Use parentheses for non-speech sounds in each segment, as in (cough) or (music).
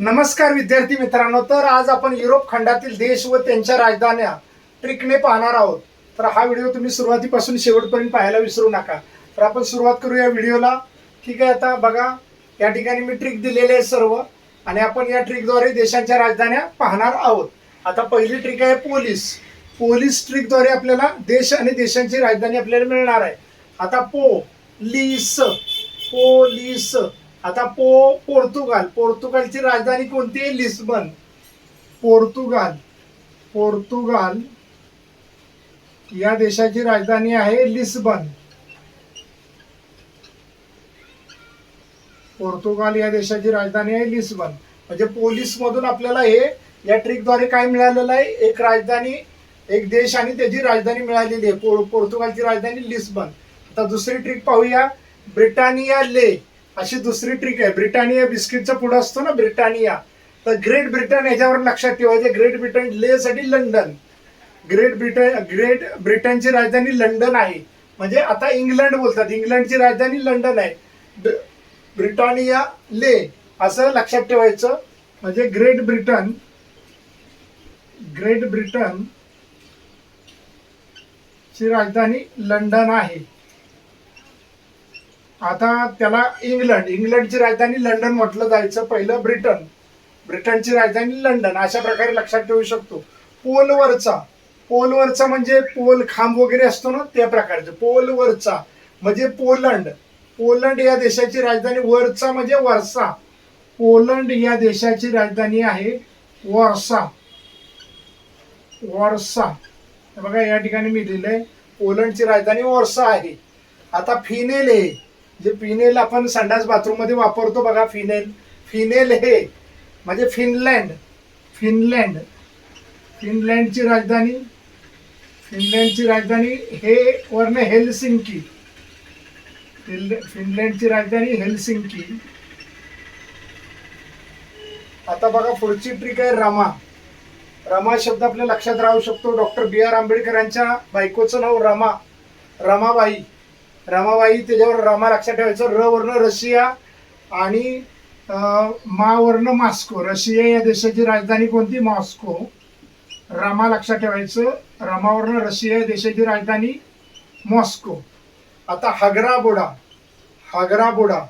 नमस्कार विद्यार्थी मित्रांनो तर आज आपण युरोप खंडातील देश व त्यांच्या राजधान्या ट्रिकने पाहणार आहोत. तर हा व्हिडिओ तुम्ही सुरुवातीपासून शेवटपर्यंत पाहायला विसरू नका. तर आपण सुरुवात करू या व्हिडिओला. ठीक आहे आता बघा या ठिकाणी मी ट्रिक दिलेले आहे सर्व आणि आपण या ट्रिकद्वारे देशांच्या राजधान्या पाहणार आहोत. आता पहिली ट्रिक आहे पोलीस. पोलीस ट्रिकद्वारे आपल्याला देश आणि देशांची राजधानी आपल्याला मिळणार आहे. आता पो लिस पोलीस. आता पो पोर्तुगाल. पोर्तुगालची राजधानी कोणती आहे? लिस्बन. पोर्तुगाल. पोर्तुगाल या देशाची राजधानी आहे लिस्बन. पोर्तुगाल या देशाची राजधानी आहे लिस्बन. म्हणजे पोलीस मधून आपल्याला हे या ट्रिकद्वारे काय मिळालेलं आहे? एक राजधानी एक देश आणि त्याची राजधानी मिळालेली आहे. पो- पोर्तुगालची राजधानी लिस्बन. आता दुसरी ट्रिक पाहूया. ब्रिटानिया ले. अशी दुसरी ट्रिक आहे. ब्रिटानिया बिस्किटचा पुढं असतो ना ब्रिटानिया. तर ग्रेट ब्रिटन याच्यावर लक्षात ठेवायचे. ग्रेट ब्रिटन लेसाठी लंडन. ग्रेट ब्रिटन ग्रेट ब्रिटनची राजधानी लंडन आहे. म्हणजे आता इंग्लंड बोलतात. इंग्लंडची राजधानी लंडन आहे. ब्रिटानिया ले असं लक्षात ठेवायचं. म्हणजे ग्रेट ब्रिटन ग्रेट ब्रिटन ची राजधानी लंडन आहे. आता त्याला इंग्लंड इंग्लंडची राजधानी लंडन म्हटलं जायचं पहिलं ब्रिटन. ब्रिटनची राजधानी लंडन अशा प्रकारे लक्षात ठेवू शकतो. पोलवरचा पोलवरचा म्हणजे पोल खांब वगैरे असतो ना त्या प्रकारचं. पोलवरचा म्हणजे पोलंड. पोलंड या देशाची राजधानी वरचा म्हणजे वर्सा. पोलंड या देशाची राजधानी आहे वॉर्सा. वॉर्सा. बघा या ठिकाणी मी लिहिलंय पोलंडची राजधानी वॉर्सा आहे. आता फिनेल हे जे फिनेल आपण संडास बाथरूममध्ये वापरतो बघा फिनेल. फिनेल हे म्हणजे फिनलँड. फिनलँड. फिनलँडची राजधानी. फिनलँडची राजधानी हे वर्ण हेलसिंकी. फिनलँडची राजधानी हेलसिंकी. आता बघा पुढची ट्रिक आहे रमा. रमा शब्द आपल्या लक्षात राहू शकतो. डॉक्टर बी आर आंबेडकरांच्या बायकोचं नाव रमा. रमाबाई. रमाबाई त्याच्यावर रमा लक्षात ठेवायचं. र वर्ण रशिया आणि मावर्ण मॉस्को. रशिया या देशाची राजधानी कोणती? मॉस्को. रमा लक्षात ठेवायचं. रमावर्ण रशिया या देशाची राजधानी मॉस्को. आता हगरा बोडा. हगरा बोडा.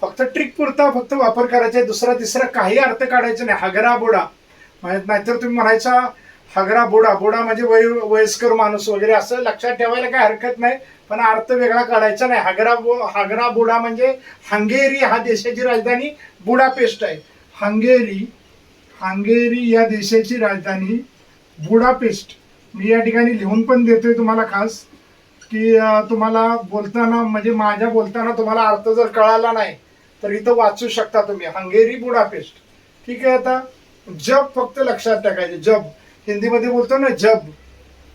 फक्त ट्रिक पुरता फक्त वापर करायचा आहे. दुसरा तिसरा काही अर्थ काढायचा नाही. हगरा बोडा. नाहीतर तुम्ही म्हणायचा हगरा बुडा बुडा म्हणजे वय वयस्कर माणूस वगैरे असं लक्षात ठेवायला काही हरकत नाही पण अर्थ वेगळा काढायचा नाही. हगरा बो हगरा बुडा म्हणजे हंगेरी हा देशाची राजधानी बुडापेस्ट आहे. हंगेरी हंगेरी या देशाची राजधानी बुडापेस्ट. मी या ठिकाणी लिहून पण देतोय तुम्हाला खास की तुम्हाला बोलताना म्हणजे माझ्या बोलताना तुम्हाला अर्थ जर कळाला नाही तर इथं वाचू शकता तुम्ही. Hungary Budapest. ठीक आहे आता? जब फक्त लक्षात टाकायचे. जब हिंदीमध्ये बोलतो ना जब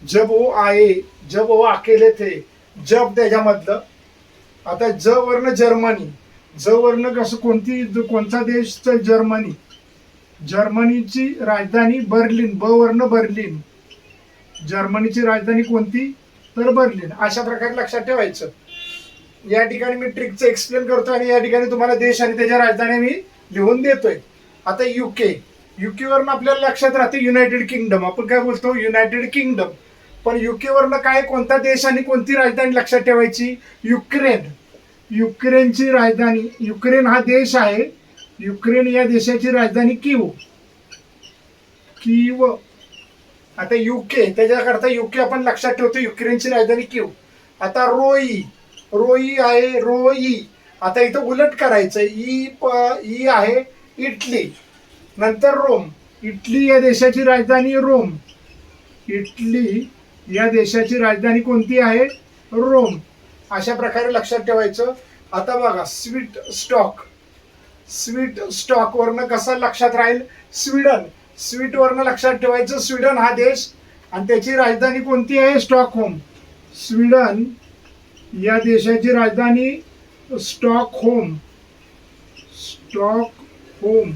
जब वो आए जब वो अकेले थे जब त्याच्यामधलं. आता ज वर्ण जर्मनी ज वर्ण कसं कोणती कोणता देश तर जर्मनी. जर्मनीची राजधानी बर्लिन ब वर्ण बर्लिन. जर्मनीची राजधानी कोणती? तर बर्लिन. अशा प्रकारे लक्षात ठेवायचं. या ठिकाणी मी ट्रिकचं एक्सप्लेन करतो आणि या ठिकाणी तुम्हाला देश आणि त्याच्या राजधानी मी लिहून देतोय. आता युके युकेवरनं आपल्याला लक्षात राहते युनायटेड किंगडम आपण काय बोलतो? युनायटेड किंगडम पण युकेवरनं काय कोणता देश आणि कोणती राजधानी लक्षात ठेवायची? युक्रेन. युक्रेनची राजधानी युक्रेन हा देश आहे. युक्रेन या देशाची राजधानी किव? किव. आता युके त्याच्याकरता युके आपण लक्षात ठेवतो युक्रेनची राजधानी किव? आता रोई. रोई आहे रोई. आता इथं उलट करायचं. ई प ई आहे इटली. नंतर रोम. इटली या देशाची राजधानी रोम. इटली या देशाची राजधानी कोणती आहे? रोम. अशा प्रकारे लक्षात ठेवायचं. आता बघा स्वीट स्टॉक. स्वीट स्टॉक वरनं कसं लक्षात राहील? स्वीडन. स्वीट वरनं लक्षात ठेवायचं स्वीडन हा देश. आणि त्याची राजधानी कोणती आहे? स्टॉकहोम. स्वीडन या देशाची राजधानी स्टॉकहोम. स्टॉकहोम.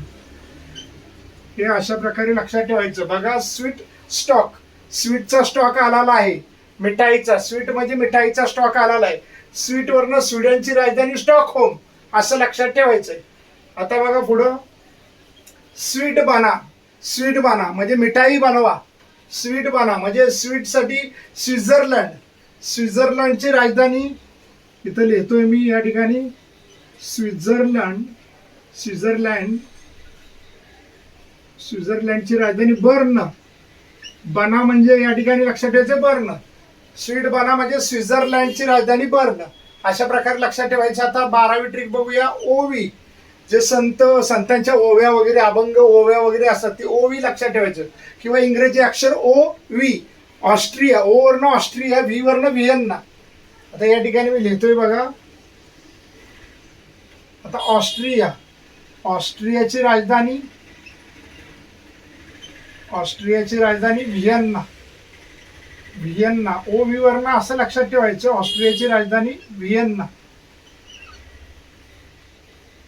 हे अशा प्रकारे लक्षात ठेवायचं. बघा स्वीट स्टॉक स्वीटचा स्टॉक आलेला आहे. मिठाईचा. स्वीट म्हणजे मिठाईचा स्टॉक आलेला आहे. स्वीटवरनं स्वीडनची राजधानी स्टॉकहोम असं लक्षात ठेवायचंय. आता बघा पुढं. स्वीट बाना. स्वीट बाना. म्हणजे मिठाई बनवा. स्वीट बाना. म्हणजे स्वीटसाठी स्वित्झर्लंड स्वित्झर्लंडची राजधानी इथं लिहितोय मी या ठिकाणी. स्वित्झर्लंड स्वित्झर्लँड स्वित्झर्लंडची राजधानी बर्न. बना म्हणजे या ठिकाणी लक्षात ठेवायचं बर्न. स्वीट बना म्हणजे स्वित्झर्लंडची राजधानी बर्न. अशा प्रकारे लक्षात ठेवायचं आता बारावी ट्रिक बघूया. ओवी. जे संत संतांच्या ओव्या वगैरे अभंग ओव्या वगैरे असतात ते ओवी लक्षात ठेवायचं. किंवा इंग्रजी अक्षर ओ व्ही ऑस्ट्रिया. ओ वर्ण ऑस्ट्रिया व्ही वर्ण व्हिएन्ना. आता या ठिकाणी मी लिहितोय बघा. आता ऑस्ट्रिया. ऑस्ट्रियाची राजधानी ऑस्ट्रियाची राजधानी व्हिएन्ना. व्हिएन्ना. ओ विवर्ण असं लक्षात ठेवायचं ऑस्ट्रियाची राजधानी व्हिएन्ना.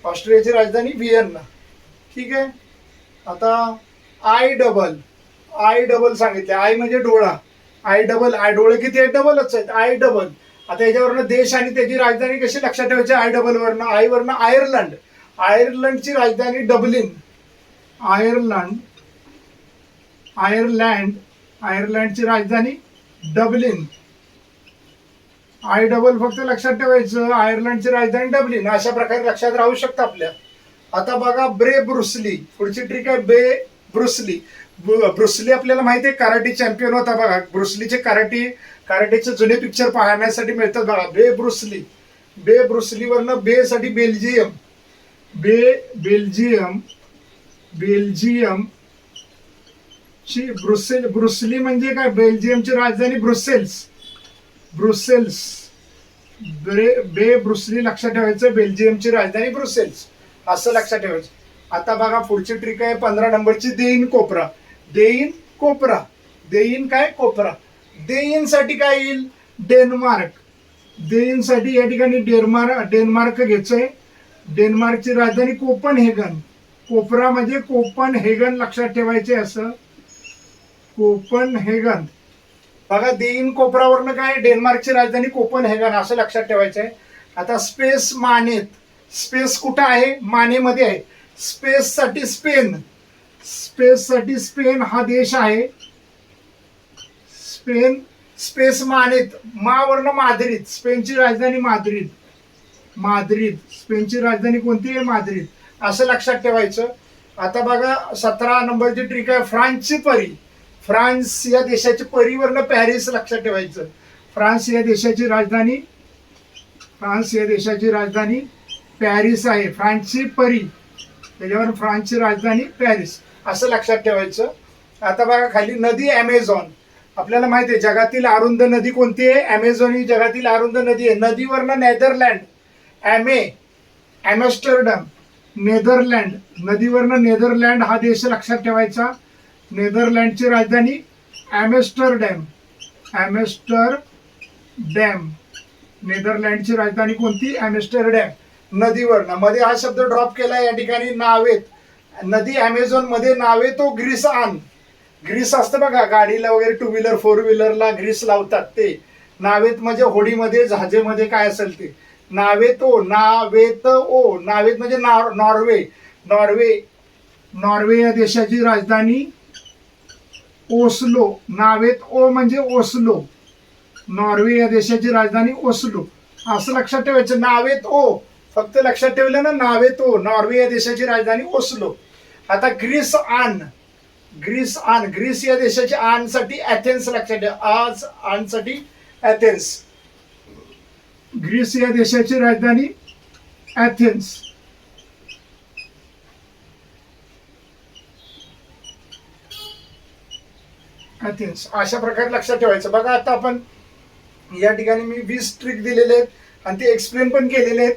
ऑस्ट्रियाची राजधानी व्हिएन्ना. ठीक आहे? आता आय डबल. आय डबल सांगितले. आय म्हणजे डोळा. आय डबल आय डोळे किती आहेत? डबलच आहेत. I double. आता याच्यावरनं देश आणि त्याची राजधानी कशी लक्षात ठेवायची? I डबलवरनं आयवरनं Ireland. आयर्लंडची राजधानी डबलिन. आयर्लंड आयर्लँड आयर्लंडची राजधानी डबलिन. आय डबल फक्त लक्षात ठेवायचं आयर्लंडची राजधानी डबलिन. अशा प्रकारे लक्षात राहू शकतं आपल्या. आता बघा ब्रे ब्रुसली पुढची ट्रिक आहे बे ब्रुसली ब्रुसली आपल्याला माहिती आहे कराटे चॅम्पियन होता बघा. ब्रुसलीचे कराटे कराटेचे जुने पिक्चर पाहण्यासाठी मिळतात बघा. बे ब्रुसली बे ब्रुसलीवरनं बे साठी बेल्जियम. बे बेल्जियम बेल्जियम ची ब्रुसेल ब्रुसली म्हणजे काय? बेल्जियमची राजधानी ब्रुसेल्स. ब्रुसेल्स. बे बे ब्रुसली लक्षात ठेवायचं बेल्जियमची राजधानी ब्रुसेल्स. असं लक्षात ठेवायचं. आता बघा पुढची ट्रिक आहे पंधरा नंबरची देईन कोपरा. देईन कोपरा. देईन काय? कोपरा. देईनसाठी काय येईल? डेन्मार्क. देईनसाठी या ठिकाणी डेन्मार्क डेन्मार्क घ्यायचंय. डेन्मार्कची राजधानी कोपन हेगन कोपरा म्हणजे कोपन हेगन लक्षात ठेवायचे असं. कोपन हेगन बघा देईन कोपरावरनं काय डेन्मार्कची राजधानी कोपन हेगन असं लक्षात ठेवायचं आहे आता स्पेस मानेत. स्पेस कुठं आहे? मानेमध्ये आहे. स्पेससाठी स्पेन. स्पेससाठी स्पेन हा देश आहे. स्पेन स्पेस मानेत. मावरनं माद्रिद. स्पेनची राजधानी माद्रिद. माद्रिद. स्पेनची राजधानी कोणती आहे? माद्रिद. असं लक्षात ठेवायचं. आता बघा सतरा नंबरची ट्रिक आहे. फ्रान्सची परी. फ्रान्स या देशाचे परीवरनं पॅरिस लक्षात ठेवायचं. फ्रान्स या देशाची राजधानी फ्रान्स या देशाची राजधानी पॅरिस आहे. फ्रान्सची परी त्याच्यावर फ्रान्सची राजधानी पॅरिस असं लक्षात ठेवायचं. आता बघा खाली नदी ॲमेझॉन आपल्याला माहिती आहे जगातील अरुंद नदी कोणती आहे? ॲमेझॉन ही जगातील अरुंद नदी आहे. नदीवरनं नेदरलँड ॲमे ॲमेस्टरडम नेदरलँड. नदीवरनं नेदरलँड हा देश लक्षात ठेवायचा. नेदरलँडची राजधानी ॲमेस्टरडॅम. ॲमेस्टर डॅम नेदरलँडची राजधानी कोणती? ॲमेस्टरडॅम. नदीवर मध्ये हा शब्द ड्रॉप केला या ठिकाणी. नावेत नदी ॲमेझॉनमध्ये नावे तो ग्रीस आन. ग्रीस असतं बघा. गाडीला वगैरे टू व्हीलर फोर व्हीलरला ग्रीस लावतात ते. नावेत म्हणजे होडीमध्ये जहाजेमध्ये काय असेल ते. नावेत ओ नावेत ओ. नावेत म्हणजे नॉर नॉर्वे. नॉर्वे नॉर्वे या देशाची राजधानी ओस्लो. नावेत ओ म्हणजे ओस्लो. नॉर्वे या देशाची राजधानी ओस्लो. असं लक्षात ठेवायचं नावेत ओ. फक्त लक्षात ठेवलं ना नावेत ओ. नॉर्वे या देशाची राजधानी ओस्लो. आता ग्रीस आन. ग्रीस आन. ग्रीस या देशाची आनसाठी ॲथेन्स लक्षात ठेवा. आज आनसाठी ॲथेन्स ग्रीस या देशाची राजधानी ॲथेन्स ॲथेन्स अशा प्रकारे लक्षात ठेवायचं. बघा आता आपण या ठिकाणी मी वीस ट्रिक दिलेले आहेत आणि ते एक्सप्लेन पण केलेले आहेत.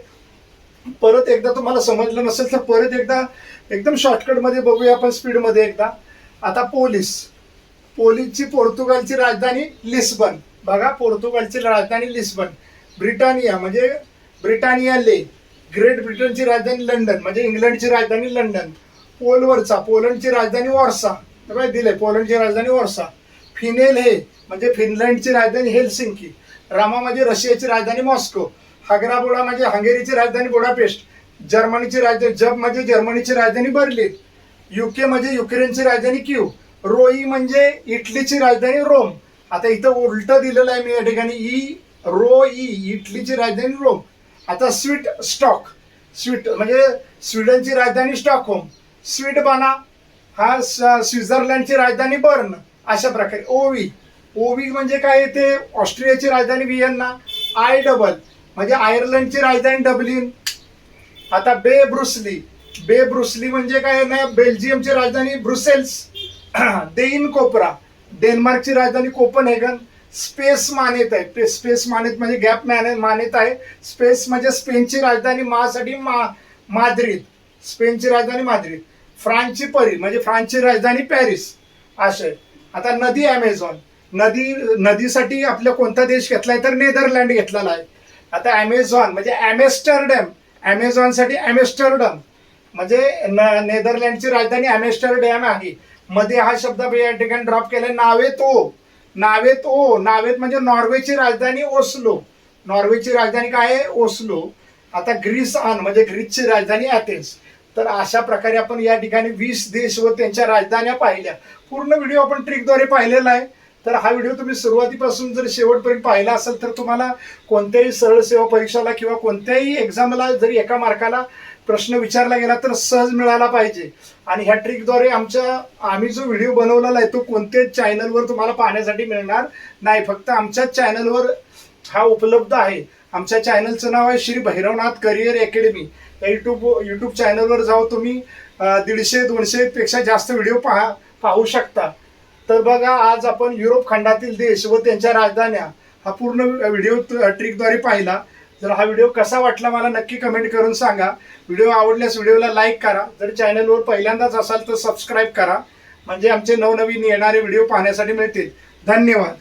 परत एकदा तुम्हाला समजलं नसेल तर परत एकदा एकदम शॉर्टकटमध्ये बघूया आपण स्पीडमध्ये एकदा. आता पोलीस. पोलीसची पोर्तुगालची राजधानी लिस्बन. बघा पोर्तुगालची राजधानी लिस्बन. ब्रिटानिया म्हणजे ब्रिटानिया ले. ग्रेट ब्रिटनची राजधानी लंडन म्हणजे इंग्लंडची राजधानी लंडन. पोलवरचा पोलंडची राजधानी वॉर्सा. बघा दिले पोलंडची राजधानी वॉर्सा. फिनेल हे म्हणजे फिनलँडची राजधानी हेलसिंकी रामा म्हणजे रशियाची राजधानी मॉस्को हागराबोडा म्हणजे हंगेरीची राजधानी बुडापेस्ट जर्मनीची राजधानी जब म्हणजे जर्मनीची राजधानी बर्लिन युके म्हणजे युक्रेनची राजधानी क्यू रोई म्हणजे इटलीची राजधानी रोम. आता इथं उलट दिलेलं आहे मी या ठिकाणी ई रो ई इटलीची राजधानी रोम. आता स्वीट स्टॉक स्वीट म्हणजे स्वीडनची राजधानी स्टॉकहोम स्वीट बाना हा स्वित्झर्लंडची राजधानी बर्न. अशा प्रकारे. ओवी. ओवी म्हणजे काय ते ऑस्ट्रियाची राजधानी व्हिएन्ना. I double. म्हणजे आयर्लंडची राजधानी डब्लिन. आता बे ब्रुसली बे ब्रुसली म्हणजे काय ना बेल्जियमची राजधानी ब्रुसेल्स. (clears throat) देईन कोपरा. डेन्मार्कची राजधानी कोपनहेगन. स्पेस मानेत आहे. स्पेस मानेत म्हणजे गॅप मॅने मानेत आहे. स्पेस म्हणजे स्पेनची राजधानी मासाठी मा माद्रिद. स्पेनची राजधानी माद्रिद. फ्रान्सची परी म्हणजे फ्रान्सची राजधानी पॅरिस. असे. आहे. आता नदी ॲमेझॉन नदी नदीसाठी आपला कोणता देश घेतलाय तर नेदरलँड घेतलेला आहे. आता ॲमेझॉन म्हणजे ॲमेस्टरडॅम ॲमेझॉनसाठी ॲमेस्टरडम म्हणजे न- नेदरलँडची राजधानी ॲमेस्टरडॅम आहे. मध्ये हा शब्द या ठिकाणी ड्रॉप केलाय नावेत ओ नावेत ओ नावेत म्हणजे नॉर्वेची राजधानी ओस्लो. नॉर्वेची राजधानी काय आहे? ओस्लो. आता ग्रीस आन म्हणजे ग्रीसची राजधानी ॲथेन्स तर अशा प्रकारे आपण या ठिकाणी वीस देश व त्यांच्या राजधान्या पाहिल्या. पूर्ण व्हिडिओ आपण ट्रिकद्वारे पाहिलेला आहे. तर हा व्हिडिओ तुम्ही सुरुवातीपासून जर शेवटपर्यंत पाहिला असेल तर तुम्हाला कोणत्याही सरळ सेवा परीक्षाला किंवा कोणत्याही एक्झामला जरी एका मार्काला प्रश्न विचारला गेला तर सहज मिळाला पाहिजे. आणि ह्या ट्रिकद्वारे आमच्या आम्ही जो व्हिडिओ बनवलेला आहे तो कोणत्याच चॅनलवर तुम्हाला पाहण्यासाठी मिळणार नाही. फक्त आमच्याच चॅनलवर हा उपलब्ध आहे. आमच्या चॅनलचं नाव आहे श्री भैरवनाथ करिअर अकॅडमी. या यूट्यूब चॅनलवर जाऊ तुम्ही दीडशे दोनशे पेक्षा जास्त व्हिडिओ पहा. पाहू शकता. तर बघा आज आपण युरोप खंडातील देश व त्यांच्या राजधान्या हा पूर्ण व्हिडिओ ट्रिकद्वारे पाहिला. जर हा व्हिडिओ कसा वाटला मला नक्की कमेंट करून सांगा. व्हिडिओ आवडल्यास व्हिडिओला लाईक करा. जर चॅनलवर पहिल्यांदाच असाल तर सबस्क्राईब करा. म्हणजे आमचे नवनवीन येणारे व्हिडिओ पाहण्यासाठी मिळतील. धन्यवाद.